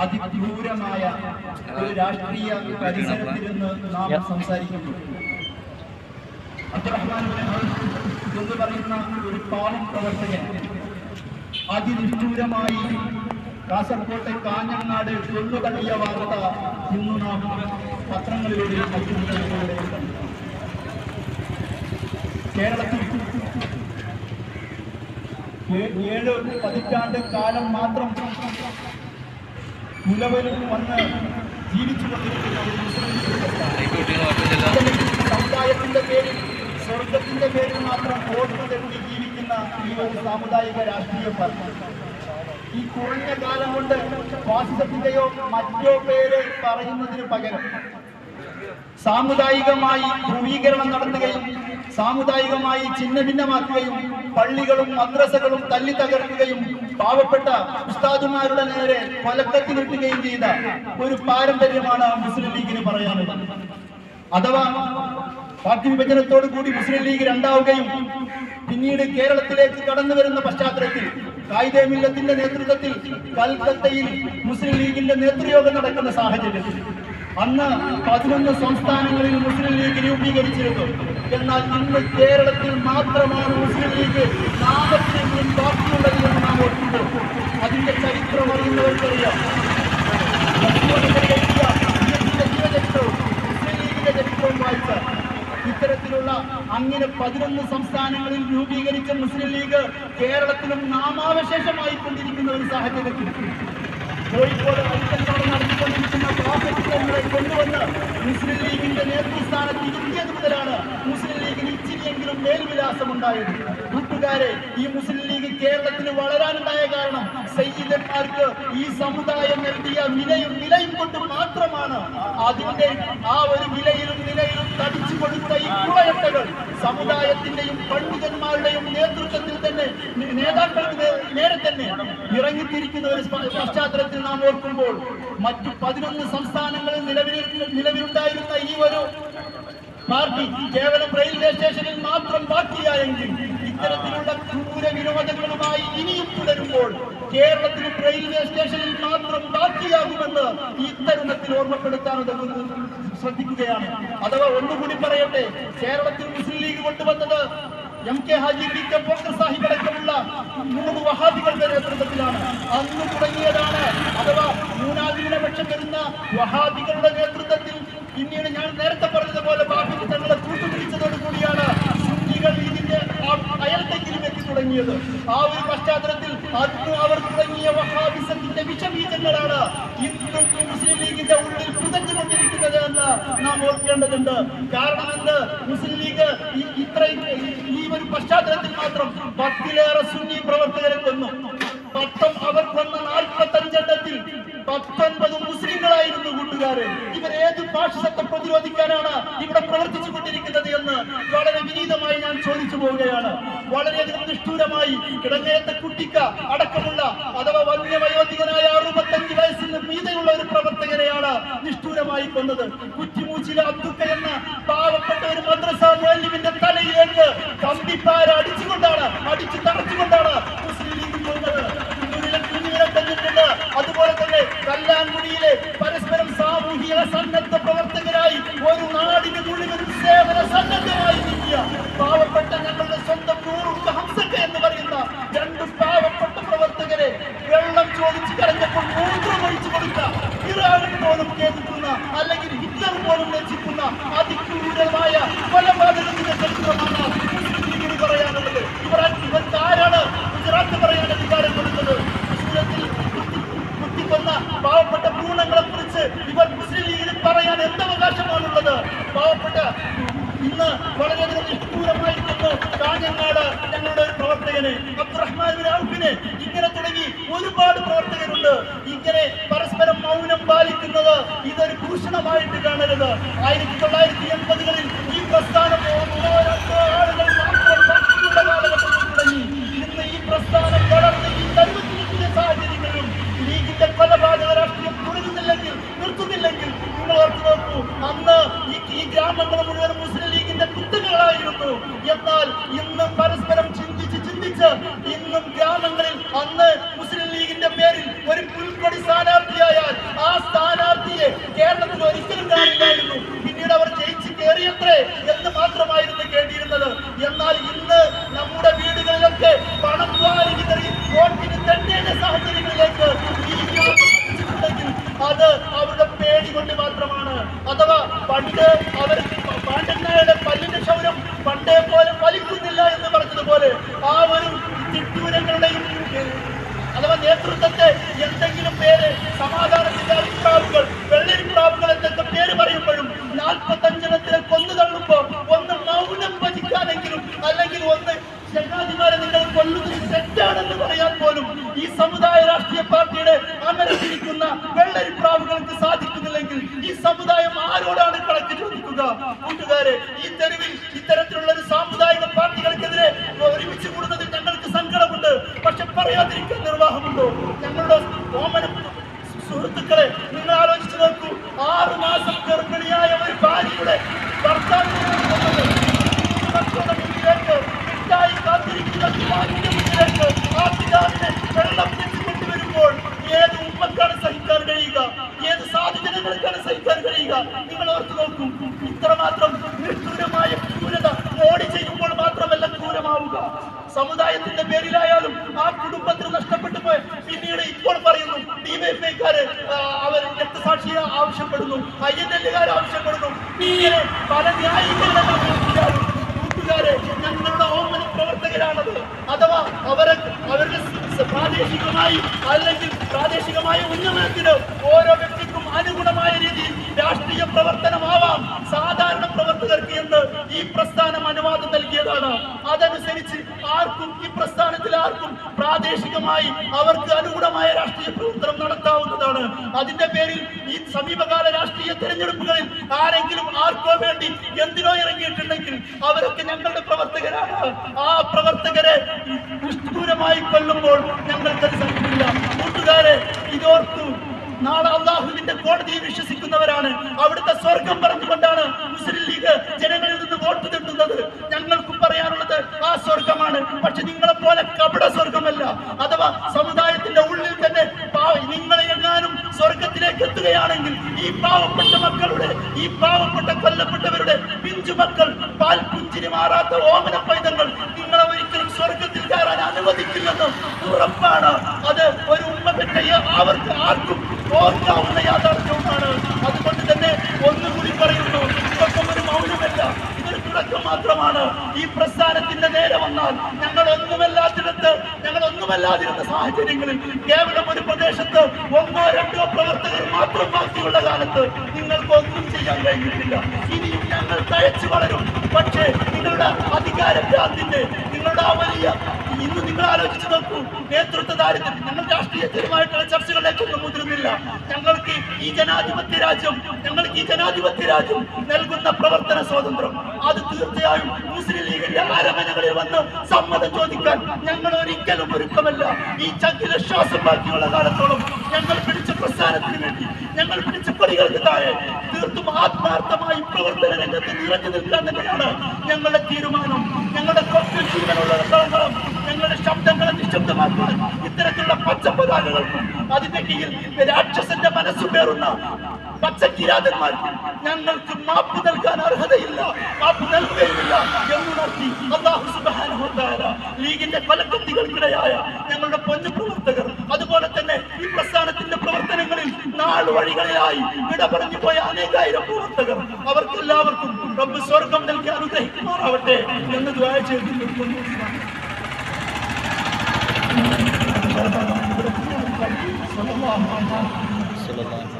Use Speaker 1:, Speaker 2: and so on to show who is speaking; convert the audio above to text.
Speaker 1: അതിക്രൂരമായ ഒരു രാഷ്ട്രീയ പരിസരത്തിൽ നിന്ന് നാം സംസാരിക്കുന്നു. അബ്ദുറഹ്മാൻ എന്ന് പറയുന്ന ഒരു പാവം പ്രവർത്തകൻ അതിനിഷ്ഠൂരമായി കാസർകോട്ടെ കാഞ്ഞങ്ങാട് കൊന്നുതള്ളിയ വാർത്ത ഇന്ന് നാം പത്രങ്ങളിലൂടെ കേരളത്തിൽ ഏഴ് പതിറ്റാണ്ട് കാലം മാത്രം നിലവിൽ വന്ന് ജീവിച്ചു. സമുദായത്തിന്റെ പേരിൽ സ്വർഗത്തിന്റെ പേരിൽ മാത്രം വോട്ട് ജീവിക്കുന്ന ഈ ഒരു സാമുദായിക രാഷ്ട്രീയ പാർട്ടി ഈ കുറഞ്ഞ കാലം കൊണ്ട് ഫാസിസത്തിന്റെയോ മറ്റോ പേര് പറയുന്നതിന് പകരം സാമുദായികമായി ധ്രുവീകരണം നടത്തുകയും സാമുദായികമായി ഛിന്ന ഭിന്നമാക്കുകയും പള്ളികളും മദ്രസകളും തല്ലി തകർക്കുകയും പാവപ്പെട്ട ഉസ്താദുമാരുടെ നേരെ കൊലക്കത്തിനിട്ടുകയും ചെയ്ത ഒരു പാരമ്പര്യമാണ് മുസ്ലിം ലീഗിന് പറയാനുള്ളത്. അഥവാ പാർട്ടി വിഭജനത്തോടു കൂടി മുസ്ലിം ലീഗ് രണ്ടാവുകയും പിന്നീട് കേരളത്തിലേക്ക് കടന്നു വരുന്ന പശ്ചാത്തലത്തിൽ കായിക മില്ലത്തിന്റെ നേതൃത്വത്തിൽ കൽക്കത്തയിൽ മുസ്ലിം ലീഗിന്റെ നേതൃയോഗം നടക്കുന്ന സാഹചര്യത്തിൽ അന്ന് പതിനൊന്ന് സംസ്ഥാനങ്ങളിൽ മുസ്ലിം ലീഗ് രൂപീകരിച്ചിരുന്നു. എന്നാൽ ഇന്ന് കേരളത്തിൽ മാത്രമാണ് മുസ്ലിം ലീഗ് നാമത്തിനെങ്കിലും ബാക്കിയുള്ളത് എന്ന് നാം ഓർക്കുമ്പോൾ അതിന്റെ ചരിത്രം അറിയുന്നവർക്കറിയാം ചരിത്രവും വായിച്ചാൽ ഇത്തരത്തിലുള്ള അങ്ങനെ പതിനൊന്ന് സംസ്ഥാനങ്ങളിൽ രൂപീകരിച്ച മുസ്ലിം ലീഗ് കേരളത്തിലും നാമാവശേഷമായി കൊണ്ടിരിക്കുന്ന ഒരു സാഹചര്യത്തിൽ കോഴിക്കോട് അരിക്കച്ചവടം നടത്തിക്കൊണ്ടിരിക്കുന്ന പ്രാഫറ്റുകളെ കൊണ്ടുവന്ന് മുസ്ലിം ലീഗിന്റെ നേതൃസ്ഥാനത്ത് ഇരുത്തിയത് മുതലാണ് മുസ്ലിം ലീഗിന് ഇച്ചിരിയെങ്കിലും മേൽവിലാസമുണ്ടായത്. കൂട്ടുകാരെ ഈ മുസ്ലിം ലീഗ് കേരളത്തിന് വളരാനുണ്ടായ കാരണം സയ്യിദന്മാർക്ക് ഈ സമുദായം നൽകിയ വിലയും നിലയും കൊണ്ട് മാത്രമാണ് അതിന്റെ ആ ഒരു വിലയിലും നിലയിലും തടിച്ചു കൊടുത്ത ഈ കുളയട്ടകൾ സമുദായത്തിന്റെയും പണ്ഡിതന്മാരുടെയും നേതൃത്വത്തിൽ തന്നെ നേതാക്കൾക്ക് നേരെ തന്നെ ഇറങ്ങിത്തിരിക്കുന്ന ഒരു പശ്ചാത്തലത്തിൽ നാം ഓർക്കുമ്പോൾ മറ്റു പതിനൊന്ന് സംസ്ഥാനങ്ങളിൽ നിലവിൽ നിലവിലുണ്ടായിരുന്ന ഈ ഒരു പാർട്ടി കേവലം റെയിൽവേ സ്റ്റേഷനിൽ മാത്രം ബാക്കിയായെങ്കിൽ ഇത്തരത്തിലുള്ള ക്രൂര വിനോദങ്ങളുമായി ഇനിയും തുടരുമ്പോൾ കേരളത്തിൽ റെയിൽവേ സ്റ്റേഷനിൽ മാത്രം ബാക്കിയാകുമെന്ന് ഈ തരുണത്തിൽ ഓർമ്മപ്പെടുത്താൻ ശ്രദ്ധിക്കുകയാണ്. അഥവാ ഒന്നുകൂടി പറയട്ടെ കേരളത്തിൽ മുസ്ലിം ലീഗ് കൊണ്ടുവന്നത് M K Haji P K Pokker Sahib അടക്കമുള്ള മൂന്ന് വഹാബികളുടെ നേതൃത്വത്തിലാണ് അന്ന് തുടങ്ങിയതാണ്. അഥവാ മൂന്നാം ന്യൂനപക്ഷം വരുന്ന വഹാബികളുടെ നേതൃത്വത്തിൽ പിന്നീട് ഞാൻ നേരത്തെ പറഞ്ഞതുപോലെ ബാബിക്ക് തങ്ങളെ കൂട്ടുപിടിച്ചതോടുകൂടിയാണ് സുന്നികൾ ഇതിന്റെ ആ- അയൽത്തെങ്കിലും തുടങ്ങിയത്. ആ ഒരു പശ്ചാത്തലത്തിൽ അന്ന് അവർ തുടങ്ങിയ വഹാബിസത്തിന്റെ വിഷബീജങ്ങളാണ് ഇന്നും മുസ്ലിം ലീഗിന്റെ ഉള്ളിൽ പുതഞ്ഞുകൊണ്ടിരിക്കുന്നത് എന്ന് നാം ഓർക്കേണ്ടതുണ്ട്. കാരണം എന്ത്? മുസ്ലിം ലീഗ് ഇത്രയും ഈ- ഒരു പശ്ചാത്തലത്തിൽ മാത്രം പത്തിലേറെ സുന്നി പ്രവർത്തകരെ കൊന്നു. പത്തം അവർ കൊന്ന നാൽപ്പത്തഞ്ചെണ്ണത്തിൽ പത്തൊൻപത് മുസ്ലിങ്ങളായിരുന്നു കൂട്ടുകാരെ. ഇവർ ഏത് ഫാഷിസത്തെ പ്രതിരോധിക്കാനാണ് ഇവിടെ പ്രവർത്തിച്ചു കൊണ്ടിരിക്കുന്നത് എന്ന് വളരെ വിനീതമായി ഞാൻ ചോദിച്ചു പോവുകയാണ്. വളരെയധികം നിഷ്ഠൂരമായി കിടങ്ങേറ്റ കുട്ടിക്ക അടക്കമുള്ള അഥവാ വലിയ വയോധികനായ അറുപത്തഞ്ച് വയസ്സിന് മീതെയുള്ള ഒരു പ്രവർത്തകനെയാണ് നിഷ്ഠൂരമായി കൊന്നത്. കുറ്റിമൂച്ചിലെ അബ്ദുക്ക എന്ന പാവപ്പെട്ട ഒരു മദ്രസ മുഅല്ലിമിന്റെ തലയിലേക്ക് കമ്പിപ്പാര അടിച്ചുകൊണ്ടാണ് അടിച്ചു തറച്ചുകൊണ്ടാണ് അതുപോലെ തന്നെ കല്ലാൻകുടിയിലെ പരസ്പരം സാമൂഹിക സന്നദ്ധ പ്രവർത്തകരായി ഒരു നാടിന് മുഴുവൻ സേവന സന്നദ്ധമായി നീക്കിയ പാവപ്പെട്ട ഞങ്ങളുടെ സ്വന്തം നൂറുള്ള ഹംസക്ക എന്ന് പറയുന്ന രണ്ട് പാവപ്പെട്ട പ്രവർത്തകരെ വെള്ളം ചോദിച്ച് കരഞ്ഞപ്പോൾ മൂത്രം ഒഴിച്ചു കൊടുത്ത ഇറാൻ പോലും കേൾക്കുന്ന അല്ലെങ്കിൽ ഹിറ്റ്ലർ പോലും ലജ്ജിക്കുന്ന അതിക്രൂരമായ കൊലപാതകത്തിന്റെ ചരിത്രമാണ് മുസ്ലിം ലീഗിന് പറയാനുള്ളത് ഇവർ ഇവർക്ക് ആരാണ് ഗുജറാത്ത് പറയാൻ അധികാരം കൊടുത്തത് തൃശ്ശൂരത്തിൽ കുത്തി- കുത്തിക്കൊന്ന പാവപ്പെട്ട ഭ്രൂണങ്ങളെ കുറിച്ച് ഇവർ മുസ്ലിം ലീഗിന് പറയാൻ എന്ത് അവകാശമാണുള്ളത് പാവപ്പെട്ട ഇന്ന് കാഞ്ഞങ്ങാട് ഞങ്ങളുടെ ഒരു പ്രവർത്തകന് അബ്ദുറഹ്മാൻ ബിൻ ഔഫിന് ഇങ്ങനെ തുടങ്ങി ഒരുപാട് പ്രവർത്തകരുണ്ട്. ഇങ്ങനെ പരസ്പരം മൗനം പാലിക്കുന്നത് ഇതൊരു ഭൂഷണമായിട്ട് കാണരുത്. ആയിരത്തി തൊള്ളായിരത്തി എൺപതുകളിൽ ഈ പ്രസ്ഥാനം ഓരോ ആളുകൾ അന്ന് മുസ്ലിം ലീഗിന്റെ പേരിൽ ഒരു പുൽക്കൊടി സ്ഥാനാർത്ഥിയായാൽ ആ സ്ഥാനാർത്ഥിയെ കേരളത്തിൽ ഒരിക്കലും കാണില്ലായിരുന്നു പിന്നീട് അവർ ജയിച്ച് കയറിയത്രേ എന്ന് മാത്രമായിരുന്നു കേട്ടിരുന്നത്. എന്നാൽ ഇന്ന് നമ്മുടെ വീടുകളിലൊക്കെ പണം വാരി വിതറി വോട്ടിന് തെറ്റേണ്ട സാഹചര്യങ്ങളിലേക്ക് അത് അവരുടെ പേടി കൊണ്ട് മാത്രമാണ്. അഥവാ പണ്ട് അവർ പാണ്ഡന്മാരുടെ പല്ലിന്റെ ക്ഷൗരം പണ്ടേ പോലെ ഫലിക്കുന്നില്ല എന്ന് പറഞ്ഞതുപോലെ ആ ഒരു തിട്ടൂരങ്ങളുടെയും നേതൃത്വത്തെ എന്തെങ്കിലും പേര് സമാധാനത്തിന്റെ അഭിപ്രാവുകൾ വെള്ളരിക്കാവുകൾ എന്നൊക്കെ പേര് പറയുമ്പോഴും നാൽപ്പത്തഞ്ചിനത്തിനെ കൊന്നു തള്ളുമ്പോ ഒന്ന് മൗനം ഭജിക്കാനെങ്കിലും അല്ലെങ്കിൽ ഒന്ന് ജനാധിമാരെ നിങ്ങൾ കൊല്ലുന്നത് തെറ്റാണെന്ന് പറയാൻ പോലും ഈ സമുദായ രാഷ്ട്രീയ പാർട്ടിയുടെ അമരത്തിരിക്കുന്ന വെള്ളരിപ്രാവുകൾക്ക് സാധിക്കുന്നില്ലെങ്കിൽ ഈ സമുദായം ആരോടാണ് കണക്ക് ചോദിക്കുക? കൂട്ടുകാരെ സമുദായത്തിന്റെ പേരിലായാലും ആ കുടുംബത്തിന് നഷ്ടപ്പെട്ടു പോയ പിന്നീട് ഇപ്പോൾ പറയുന്നു ഡിവൈഫൈക്കാര് അവർ രക്തസാക്ഷിയെ ആവശ്യപ്പെടുന്നു ഐ ആവശ്യപ്പെടുന്നു. ഇങ്ങനെ പല ന്യായീകരണങ്ങളും ഞങ്ങളുടെ ഓമന പ്രവർത്തകരാണത്. അഥവാ അവരെ അവരുടെ പ്രാദേശികമായി അല്ലെങ്കിൽ പ്രാദേശികമായ ഉന്നമനത്തിന് ഓരോ വ്യക്തിക്കും അനുഗുണമായ രീതിയിൽ രാഷ്ട്രീയ പ്രവർത്തനമാവാം. ഈ പ്രസ്ഥാനം അനുവാദം നൽകിയതാണ്. അതനുസരിച്ച് ആർക്കും ഈ പ്രസ്ഥാനത്തിൽ ആർക്കും പ്രാദേശികമായി അവർക്ക് അനുകൂലമായ രാഷ്ട്രീയ പ്രവർത്തനം നടത്താവുന്നതാണ്. അതിന്റെ പേരിൽ ഈ സമീപകാല രാഷ്ട്രീയ തെരഞ്ഞെടുപ്പുകളിൽ ആരെങ്കിലും ആർക്കോ വേണ്ടി എന്തിനോ ഇറങ്ങിയിട്ടുണ്ടെങ്കിൽ അവരൊക്കെ ഞങ്ങളുടെ പ്രവർത്തകരാണ്. ആ പ്രവർത്തകരെ നിഷ്ഠൂരമായി കൊല്ലുമ്പോൾ ഞങ്ങൾക്കത് സഹിക്കില്ല കൂട്ടുകാരെ ഇതോർത്തു നാളെ അള്ളാഹുവിന്റെ കോടതിയിൽ വിശ്വസിക്കുന്നവരാണ്. അവിടുത്തെ സ്വർഗം പറഞ്ഞുകൊണ്ടാണ് മുസ്ലിം ലീഗ് ജനങ്ങളിൽ നിന്ന് വോട്ട് തട്ടുന്നത് ഞങ്ങൾക്കും പറയാനുള്ളത് ആ സ്വർഗമാണ്. പക്ഷെ നിങ്ങളെ പോലെ കപട സ്വർഗമല്ല. അഥവാ സമുദായത്തിന്റെ ഉള്ളിൽ തന്നെ നിങ്ങളെ എങ്ങാനും സ്വർഗത്തിലേക്ക് എത്തുകയാണെങ്കിൽ ഈ പാവപ്പെട്ട മക്കളുടെ ഈ പാവപ്പെട്ട കൊല്ലപ്പെട്ടവരുടെ പിഞ്ചു മക്കൾ പാൽ പുഞ്ചിരി മാറാത്ത ഓമന പൈതങ്ങൾ നിങ്ങളെ ഒരിക്കലും സ്വർഗത്തിൽ കയറാൻ അനുവദിക്കില്ലെന്ന് ഉറപ്പാണ്. അത് ഒരു ഉമ്മ പെട്ടയെ അവർക്ക് ആർക്കും ഓർക്കാവുന്ന യാഥാർത്ഥ്യവുമാണ്. അതുകൊണ്ട് തന്നെ ഒന്നുകൂടി പറയുന്നു ഇതൊക്കെ ഒരു മൗനമല്ല ഇതൊരു തുടക്കം മാത്രമാണ്. ഈ പ്രസ്ഥാനത്തിന്റെ നേരെ വന്നാൽ ഞങ്ങൾ ഒന്നുമല്ലാത്തിടത്ത് ഞങ്ങൾ ഒന്നുമല്ലാതിരുന്ന സാഹചര്യങ്ങളിൽ കേവലം ഒരു പ്രദേശത്ത് ഒന്നോ രണ്ടോ പ്രവർത്തകർ മാത്രം ബാക്കിയുള്ള കാലത്ത് നിങ്ങൾക്ക് ഒന്നും ചെയ്യാൻ കഴിഞ്ഞിട്ടില്ല. ഇനിയും ഞങ്ങൾ തഴച്ചു വളരും. പക്ഷേ നിങ്ങളുടെ അധികാരഭ്രാന്തിന്റെ നിങ്ങളുടെ ആ വലിയ ഇന്ന് ആലോചിച്ച് നോക്കൂ. നേതൃത്വ ദാരിദ്ര്യം. ഞങ്ങൾ രാഷ്ട്രീയത്തിലുമായിട്ടുള്ള ചർച്ചകളിലേക്കൊന്നും മുതിരുന്നില്ല. ഞങ്ങൾക്ക് ഈ ജനാധിപത്യ രാജ്യം ഞങ്ങൾക്ക് ഈ ജനാധിപത്യ രാജ്യം നൽകുന്ന പ്രവർത്തന സ്വാതന്ത്ര്യം. അത് തീർച്ചയായും മുസ്ലിം ലീഗിന്റെ അരമനകളിൽ വന്ന് സമ്മതം ചോദിക്കാൻ ഞങ്ങൾ ഒരിക്കലും ഒരുക്കമല്ല. ഈ ചങ്കിലെ ശ്വാസം ബാക്കിയുള്ള കാലത്തോളം ഞങ്ങൾ പിടിച്ച പ്രസ്ഥാനത്തിന് വേണ്ടി ഞങ്ങൾ പിടിച്ച പടികൾക്ക് താഴെ തീർത്തും ആത്മാർത്ഥമായി പ്രവർത്തന രംഗത്ത് നിറഞ്ഞു നിൽക്കാൻ തന്നെയാണ് ഞങ്ങളുടെ തീരുമാനം. ഞങ്ങളുടെ ജീവനുള്ള ഞങ്ങളുടെ ശബ്ദങ്ങളെ നിശബ്ദമാക്കുവാൻ ഇത്തരത്തിലുള്ള പച്ചപ്പതാകകൾക്കും അതിന്റെ കീഴിൽ രാക്ഷസന്റെ മനസ്സു പേറുന്ന പച്ചക്കിരാതന്മാർക്ക് ഞങ്ങൾക്ക് മാപ്പ് നൽകാൻ അർഹതയില്ല മാപ്പ് നൽകുകയില്ല എന്നുണർത്തി അള്ളാഹു തആല ലീഗിന്റെ കൊലക്കത്തികൾക്കിടയായ ഞങ്ങളുടെ പൊന്നു പ്രവർത്തകർ അതുപോലെ തന്നെ ഈ പ്രസ്ഥാനത്തിന്റെ പ്രവർത്തനങ്ങളിൽ നാളുവഴികളിലായി വിട പറഞ്ഞു പോയ അനേകായിരം പ്രവർത്തകർ അവർക്കെല്ലാവർക്കും സ്വർഗം നൽകി അനുഗ്രഹിക്കുമാറാവട്ടെ എന്ന് ദ്വാര ചെയ്തു നിൽക്കുന്നു சொல்லலாம்